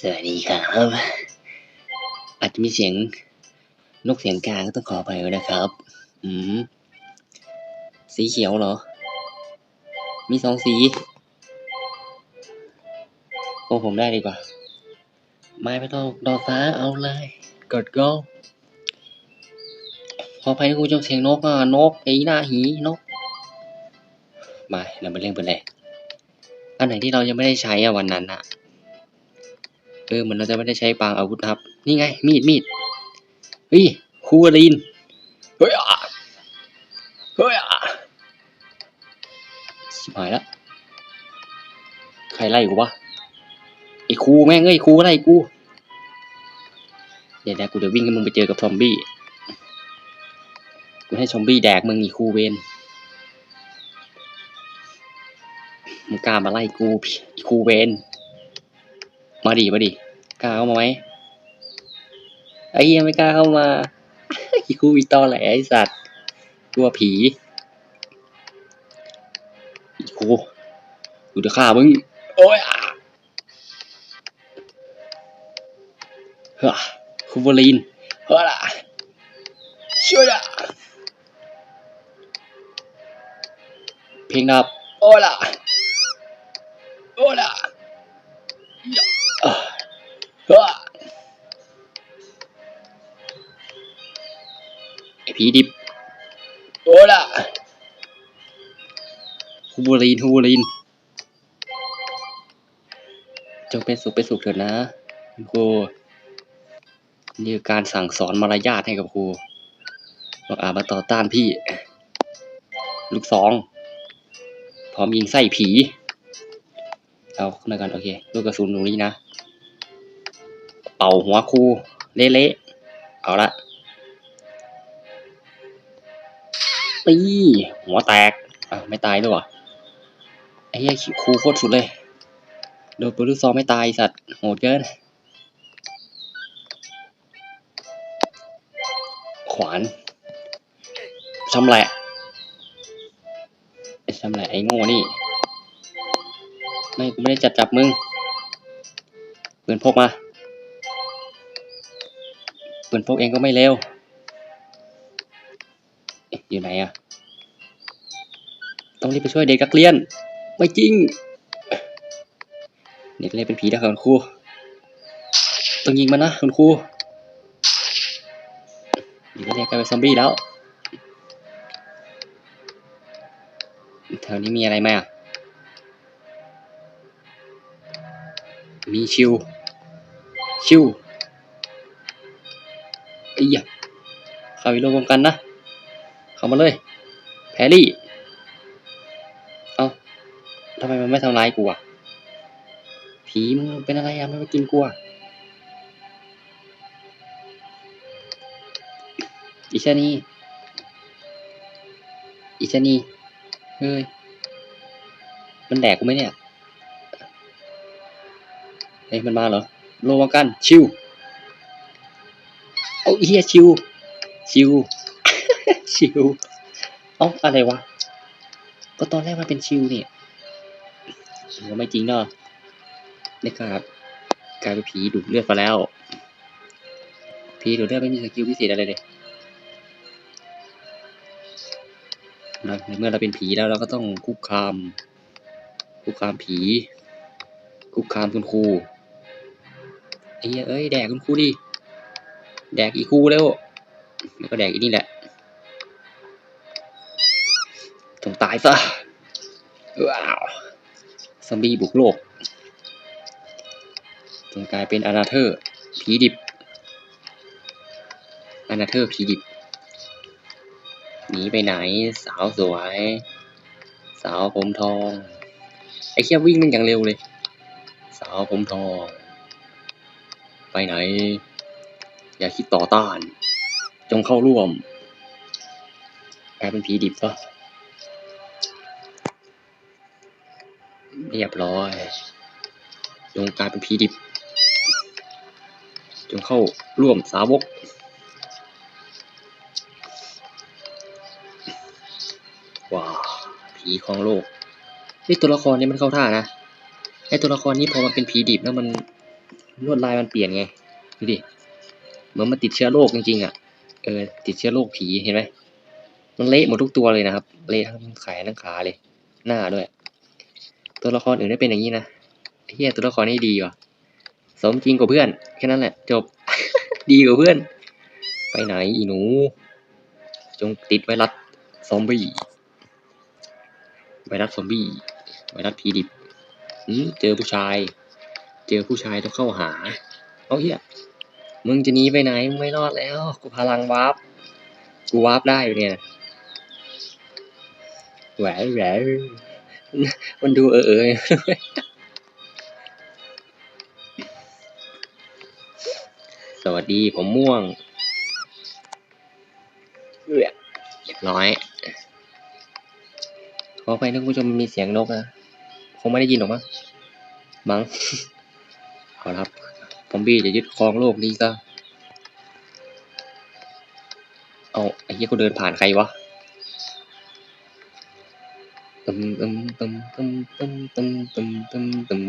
สวัสดีครับ อาจจะมีเสียงนกเสียงกาก็ต้องขออภัยด้วยนะครับ อืม สีเขียวเหรอ มีสองสีโอ้ผมได้ดีกว่า ไม้ไม่ต้องดอกฟ้าเอาเลย กดก็ขออภัยนะคุณผู้ชมเสียงนกอะนกไอ้หน้าหีนก มาเราไปเล่นไปเลยอันไหนที่เรายังไม่ได้ใช้อะวันนั้นอะ เออเหมือนเราจะไม่ได้ใช้ปางอาวุธครับ นี่ไง มีดมีดเฮ้ยคูวารีนเฮ้ยอะเฮ้ยอะชิบหายล้วใครไล่กูวะไอ้ครูแม่งเอ้ยครูไล่กู เดี๋ยวนะกูจะวิ่งให้มึงไปเจอกับซอมบี้กูให้ซอมบี้แดกมึงอีครูเวนมึงกล้ามาไล่กูอีครูเวนมาดิมาดิ ล้าเข้ามาไหมไอ้เหี้ยังไม่กล้าเข้ามาอีครูอีตอแหลไอ้สัตว์กลัวผีอีครูกูจะฆ่ามึงโอ้ยอะเฮ้อคูวอลีนเฮ้อละช่วยอะเพลงดับโอ้ยละโอ้ยละ ไอผีดิบโอ้ยละคูวอลีนคูวอลีนจงเป็นสุขเป็นสุขเถิดนะคุณครูนี่คือการสั่งสอนมารยาทให้กับครูบอกอามาต่อต้านพี่ ลูกสองพร้อมยิงไส้ผีเอาขึ้นมากันโอเคลูกกระสุนตรงนี้นะ เป่าหัวครูเละๆเอาละ ตี หัวแตกอะไม่ตายด้วยวะไอ้เหี้ยครูโคตรสุดเลย โดนปืนลูกซองไม่ตายสัตว์โหดเกิน ขวานชำแหละไอ้ชำแหละไอ้โง่นี่ ไม่กูไม่ได้จัดจับมึงปืนพกมาปืนพกเองก็ไม่เร็ว อยู่ไหนอะต้องรีบไปช่วยเด็กนักเรียน ไม่จริง เด็กเรียนเป็นผีนะครับคุณครู ต้องยิงมันนะคุณครูเด็กเรียนกลายเป็นซอมบี้แล้ว แถวนี้มีอะไรไหมอะ มีชิว ชิวไอ้ยะเข้าไปรวมวงกันนะ เข้ามาเลย แพรี่ เอ้าทำไมมันไม่ทำร้ายกูอะผีมึงเป็นอะไรอะไม่มากินกูอะอีชานีอีชานีเฮ้ย มันแดกกูไหมเนี่ย เฮ้ย มันมาเหรอ โลวังกัน ชิว เอาเฮียชิว ชิว ชิวเอ้าอะไรวะ ก็ตอนแรกมันเป็นชิวเนี่ยก็ไม่จริงเนาะในการกลายเป็นผีดูดเลือดมาแล้ว ผีดูดเลือดไม่มีสกิลพิเศษอะไรเลยนะในเมื่อเราเป็นผีแล้วเราก็ต้องคุกคาม คุกคามผี คุกคามคุณครูไอ้เหี้ยเอ้ยแดกคุณครูดิแดกอีครูแล้วแล้วก็แดกอีนี่แหละ ตายซะ ว้าว ซอมบี้บุกโลกจงกลายเป็นอนาเธอร์ ผีดิบ อนาเธอร์ผีดิบ หนีไปไหนสาวสวย สาวผมทอง ไอ้เคียวิ่งมันอย่างเร็วเลย สาวผมทอง ไปไหน อย่าคิดต่อต้าน จงเข้าร่วมกลายเป็นผีดิบซะ เรียบร้อยจงกลายเป็นผีดิบจงเข้าร่วมสาวก ว้าผีของโลกนี่ตัวละครนี้มันเข้าท่านะไอตัวละครนี้พอมันเป็นผีดิบแล้วมันลวดลายมันเปลี่ยนไงดูดิเหมือนมันติดเชื้อโรคจริงๆอะเออติดเชื้อโรคผีเห็นไหมมันเละหมดทุกตัวเลยนะครับ เละทั้งแขนทั้งขาเลย หน้าด้วย ตัวละครอื่นได้เป็นอย่างนี้นะเฮียตัวละครนี่ดีว่ะ สมจริงกว่าเพื่อนแค่นั้นแหละ จบ ดีกว่าเพื่อน ไปไหนอีหนู จงติดไวรัสซอมบี้ไวรัสซอมบี้ไวรัสผีดิบเจอผู้ชาย เจอผู้ชายต้องเข้าหา เอาเฮียมึงจะหนีไปไหนมึงไม่รอดแล้ว กูพลังวาร์ปกูวาร์ปได้อยู่เนี่ยแหวแหว มันดูเออเออสวัสดีผมม่วงเรียบร้อย ขอไปนะคุณผู้ชมมีเสียงนกนะ คงไม่ได้ยินหรอกมั้งมั้งเอาครับซอมบี้จะยึดครองโลกนี้ก็เอาไอ้เหี้ยกูเดินผ่านใครวะ ตึมตึมตึมตึมตึมตึมตึมตึมตึม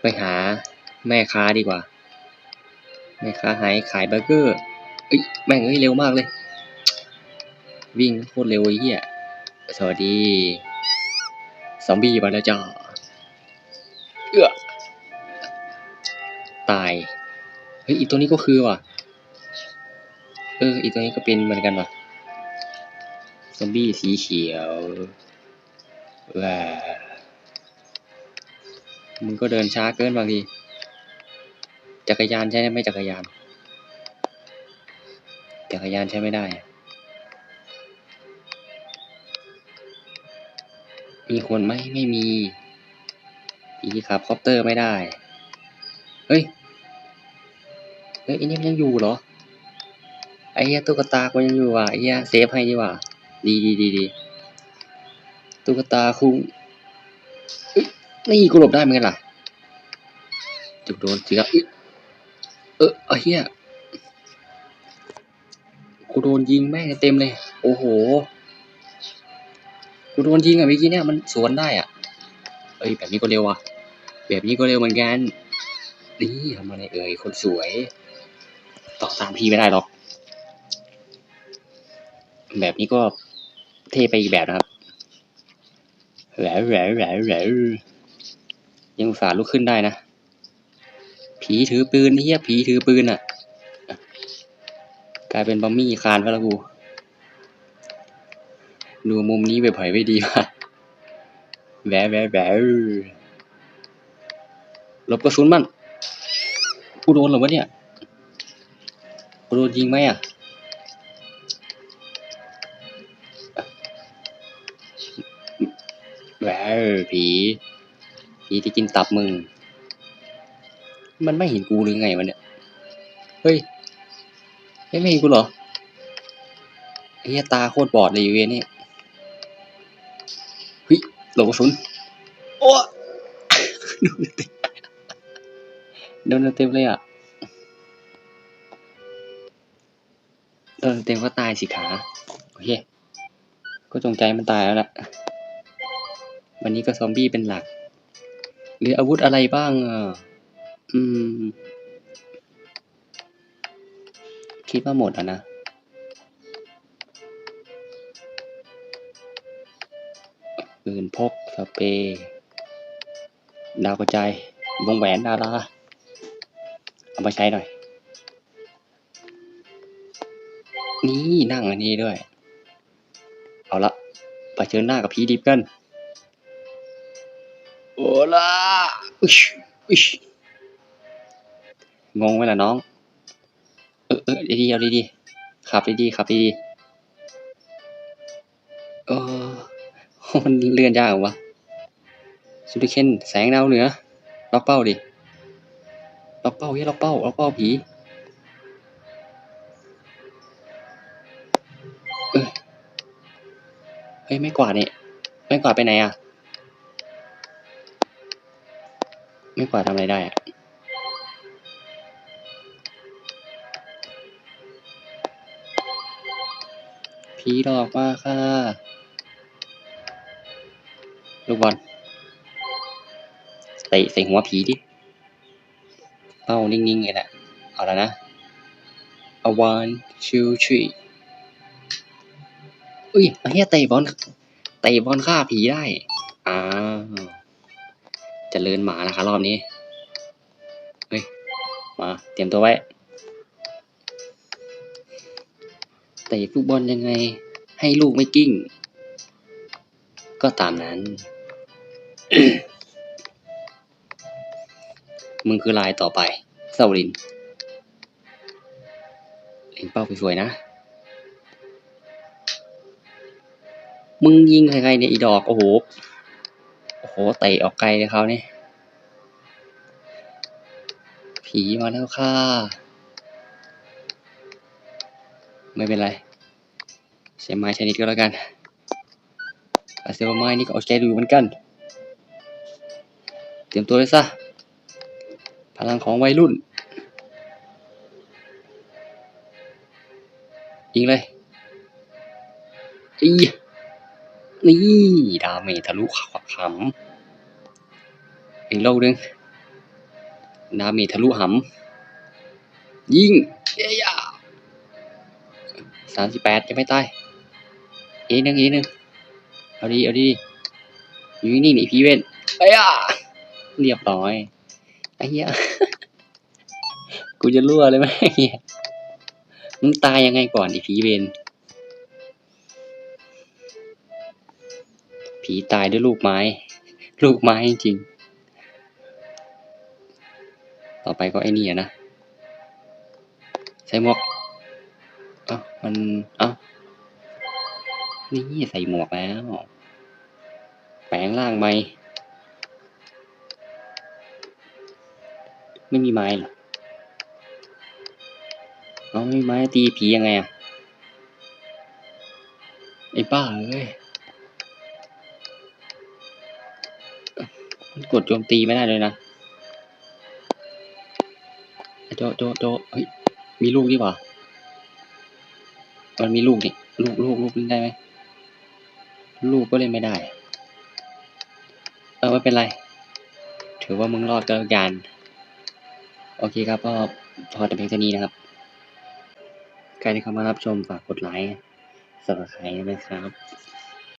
ไปหาแม่ค้าดีกว่า แม่ค้าหายขายเบอร์เกอร์เอ้ยแม่งเอ้ยเร็วมากเลย วิ่งโคตรเร็วไอ้เหี้ยสวัสดีซอมบี้มาแล้วจ้าเอื้อตาย เฮ้ยอีตัวนี้ก็คือว่ะ เอออีตัวนี้ก็เป็นเหมือนกันว่ะ ซอมบี้สีเขียวว้ามึงก็เดินช้าเกินบางทีจักรยานใช้ได้ไหมจักรยาน จักรยานใช้ไม่ได้ มีคนไหมไม่มีผีขับคอปเตอร์ไม่ได้ เฮ้ย เฮ้ยไอ้นี่มันยังอยู่เหรอไอ้เหี้ยตุ๊กตาก็ยังอยู่ว่ะไอ้เหี้ยเซฟให้ดีกว่า ดีดีดีดีตุ๊กตาคุ้งนี่กูหลบได้เหมือนกันล่ะจุกโดนเสือเอ้ยเออเหี้ยกูโดนยิงแม่งเต็มเลย โอ้โห กูโดนยิงอะเมื่อกี้เนี่ยมันสวนได้อะ เอ้ยแบบนี้ก็เร็วอะ แบบนี้ก็เร็วเหมือนกัน นี่ทำอะไรเอ่ยคนสวย ต่อตามพี่ไม่ได้หรอก แบบนี้ก็ เทไปอีกแบบนะครับแหวแหวแหวแหวยังอุตส่าห์ลุกขึ้นได้นะ ผีถือปืนเฮียผีถือปืนอะ กลายเป็นบัมมี่คานไปแล้วกู ดูมุมนี้ไปเผยไม่ดีว่ะแหวแหวแหวหลบกระสุนมันกูโดนเหรอวะเนี่ยกูโดนยิงไหมอะ แหวผีผีที่กินตับมึง มันไม่เห็นกูหรือไงวะเนี่ย เฮ้ยเฮ้ยไม่เห็นกูเหรอไอ้เหี้ยตาโคตรบอดเลยอยู่เวนี่เฮ้ยหลบกระสุนโอ้โดนเต็มโดนเต็มเลยอะโดนเต็มก็ตายสิขา โอเค ก็จงใจมันตายแล้วแหละ วันนี้ก็ซอมบี้เป็นหลัก หรืออาวุธอะไรบ้างอะอืม คิดว่าหมดแล้วนะ ปืนพก สเปรย์ดาวกระจายวงแหวนดาราเอามาใช้หน่อย นี่นั่งอันนี้ด้วย เอาละไปเชิญหน้ากับผีดิบกัน โอล่าอุชอุชงงไหมล่ะน้อง เออเออดีๆเอาดีๆขับดีๆขับดีๆเออมันเลื่อนยากเหรอวะซูริเคนแสงดาวเหนือล็อกเป้าดิล็อกเป้าเฮ้ยล็อกเป้าล็อกเป้าผีเอ้ยเฮ้ยไม่กวาดนี่ไม่กวาดไปไหนอะ ไม่กวาทำอะไรได้อะผีหลอกมาค่ะ ลูกบอลเตะใส่หัวผีดิ เป้านิ่งๆเลยแหละเอาแล้วนะ a one two three อุ้ยเหี้ยเตะบอลเตะบอลฆ่าผีได้ อ้าว จะเลินหมานะคะรอบนี้ เฮ้ย มาเตรียมตัวไว้เตะฟุตบอลยังไง ให้ลูกไม่กิ้ง ก็ตามนั้น มึงคือลายต่อไปเซาลินเล็งเป้าปสวยๆนะ มึงยิงใครๆเนี่ยอีดอก โอ้โห โอ้โหเตะออกไกลเลยเขาเนี่ยผีมาแล้วค่ะ ไม่เป็นไรใช้ไม้ชนิดก็แล้วกันอาเซลไม้นี่ก็เอาใจดูเหมือนกัน เตรียมตัวเลยซะ พลังของวัยรุ่น ยิงเลยอี นี่ดาเมจทะลุขวักหำอีกโลกหนึงดาเมจทะลุหำยิงเอ้ยสามสิบแปดยังไม่ตายอีกนึงอีกนึงเอาดีเอาดีอยู่นี่นี่พีเวนเอ้ยเรียบร้อยไอ้เหี้ยกูจะรั่วเลยไหมเหี้ยมึงตายยังไงก่อนไอ้ผีเวน ผีตายด้วยลูกไม้ ลูกไม้จริง ต่อไปก็ไอ้นี่นะ ใส่หมวกเอ้ามัน เอ้า นี่ใส่หมวกแล้ว แปลงร่างไหม ไม่มีไม้หรอเอาไม่มีไม้ตีผียังไงอะไอ้บ้าเอ้ย กดโจมตีไม่ได้เลยนะโจโจโจเฮ้ยมีลูกดีกว่ามันมีลูกนี่ลูกลูกลูกเล่นได้ไหมลูกก็เล่นไม่ได้ เออไม่เป็นไร ถือว่ามึงรอดก็แล้วกันโอเคครับก็พอแต่เพียงเท่านี้นะครับใครที่เข้ามารับชมฝากกดไลค์สับสไครต์นะครับ